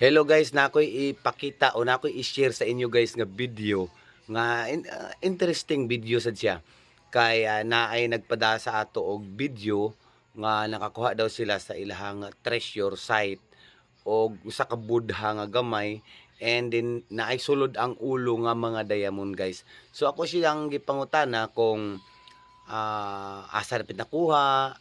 Hello guys, na ako'y ipakita o na ako'y i-share sa inyo guys nga video. Nga in- uh, interesting video sad siya. Kay uh, na nagpada sa ato og video nga nakakuha daw sila sa ilahang treasure site og usa ka budha nga gamay. And then naay sulod ang ulo nga mga diamond guys. So ako siyang gipangutana kung ah, asa na pinakuha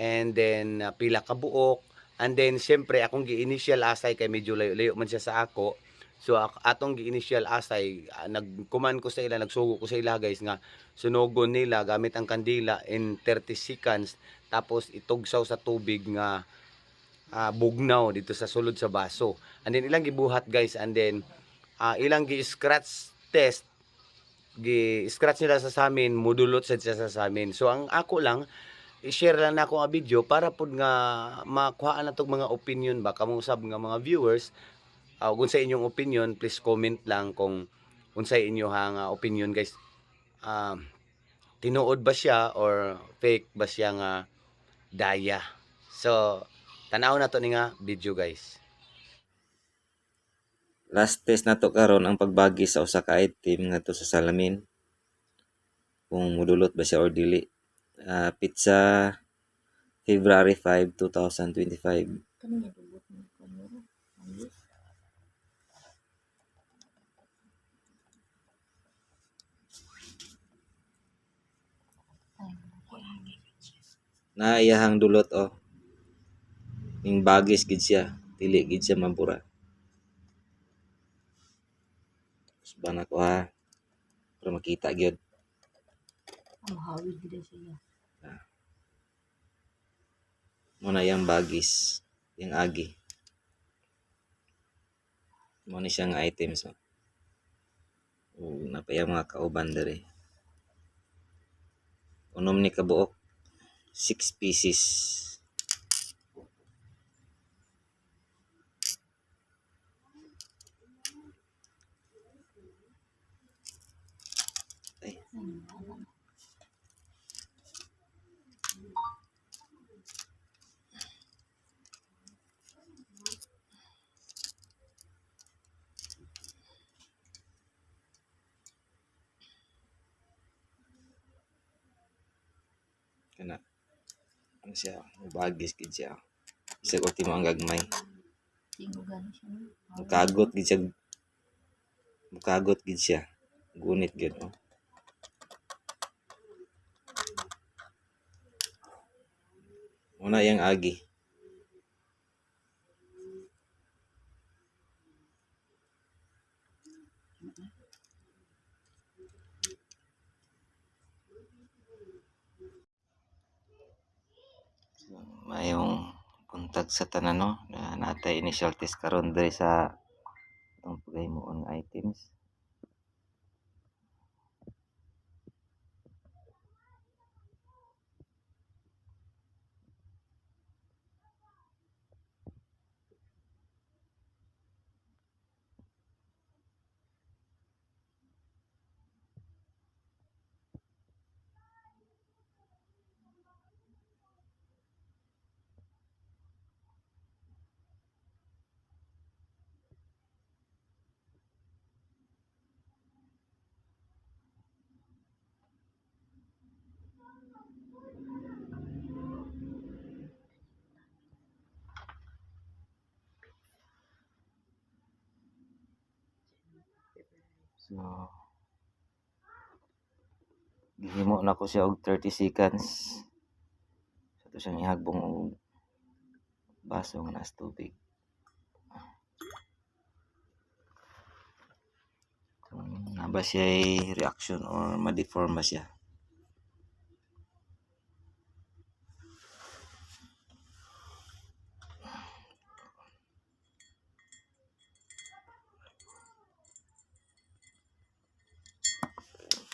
and then ah, pila ka buok And then, siyempre, akong gi-initial asay kay medyo layo-layo man siya sa ako. So, atong gi-initial asay, ah, nagkuman ko sa ila, nagsugo ko sa ila guys nga sunugon nila gamit ang kandila in 30 seconds. Tapos, itugsaw sa tubig nga ah, bugnaw dito sa sulod sa baso. And then, ilang gibuhat guys. And then, ah, ilang gi-scratch test gi-scratch nila sa samin, mudulot sa sa samin. So, ang ako lang, i-share lang na ako nga video para pod nga makuha na mga opinion ba kamo usab nga mga viewers uh, kung sa inyong opinion please comment lang kung unsay inyo ha nga opinion guys um tinuod ba siya or fake ba siya nga daya so tanaw na to ni nga video guys Last test na to karon ang pagbagi sa usa ka item ngadto sa salamin. Kung mudulot ba siya or dili. Ah, pizza February 5, 2025. Kanina dubot mo kamera. Ayos. Ay, nakuha. Na iyahang dulot oh. Ning bagis gid siya, dili gid siya mabura. Subhan ako ha. Para makita gyud. Ang hawid gid siya. mo na yang bagis, yang agi. Mo ni siyang items oh. Oh, napaya mga kauban dere. Unom ni kabuok 6 pieces. Ay, kana. Ano siya? Bagis gid siya. Isa ko timo ang gagmay. No? Mukagot gid siya. Mukagot gid siya. Gunit gid oh. Una yang agi. Sa tanan no? Na natay initial test karon diri sa itong paghimuon nga items so gihimo na ko siya og 30 seconds. Sa to siyang ihagbong og baso nga nas tubig. Kung naba siya reaction or ma-deform ba siya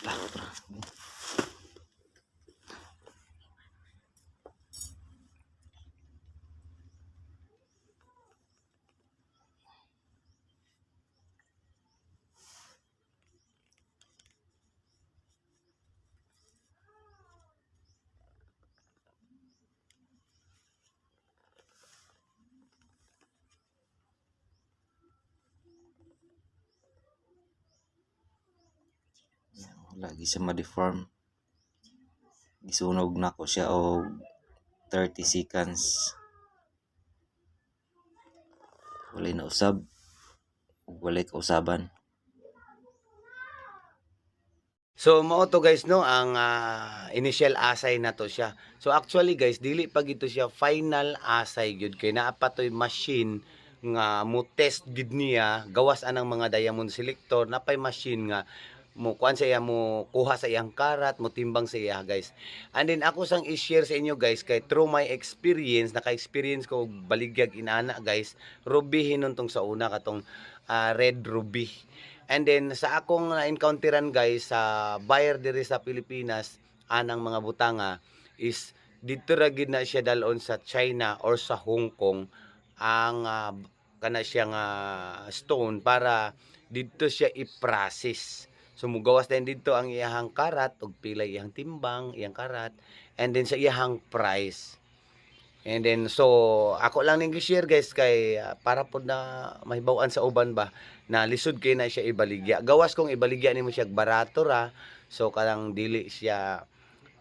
hasta. Wala gi siya ma-deform. Gisunog na ko siya og 30 seconds. Walay na usab ug walay kausaban. So mao to guys no? Ang ah, initial asay na to siya. So actually guys dili pa gito siya final asay gyud. Kay naa pa toy machine nga mo test gid niya. Gawas anang mga diamond selector napay machine nga mo kuan sa iya mo kuha sa iyang karat mo timbang sa iya guys and then ako sang i-share sa inyo guys kay through my experience naka-experience ko baligyag inana guys ruby hinuntong sa una katong ah, red ruby And then sa akong na-encounteran guys sa buyer diri sa Pilipinas anang mga butanga is dito ra gid na siya dalon sa China or sa Hong Kong ang ah, kana siya nga stone para dito siya i-process. So mugawas din dito ang iyahang karat ug pila iyang timbang, iyang karat and then sa iyahang price. And then so ako lang ning share guys kay ah, para pod na mahibaw-an sa uban ba na lisod kay na siya ibaligya. Gawas kong ibaligya nimo siya barato ra. So kanang dili siya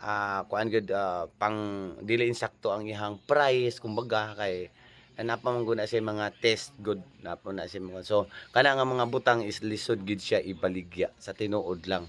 ah kuan gud ah, pang dili insakto ang ihang price kumbaga kay napa man gud na siya mga test good napa na siya mga so kana nga mga butang is lisod gid siya ibaligya sa tinuod lang.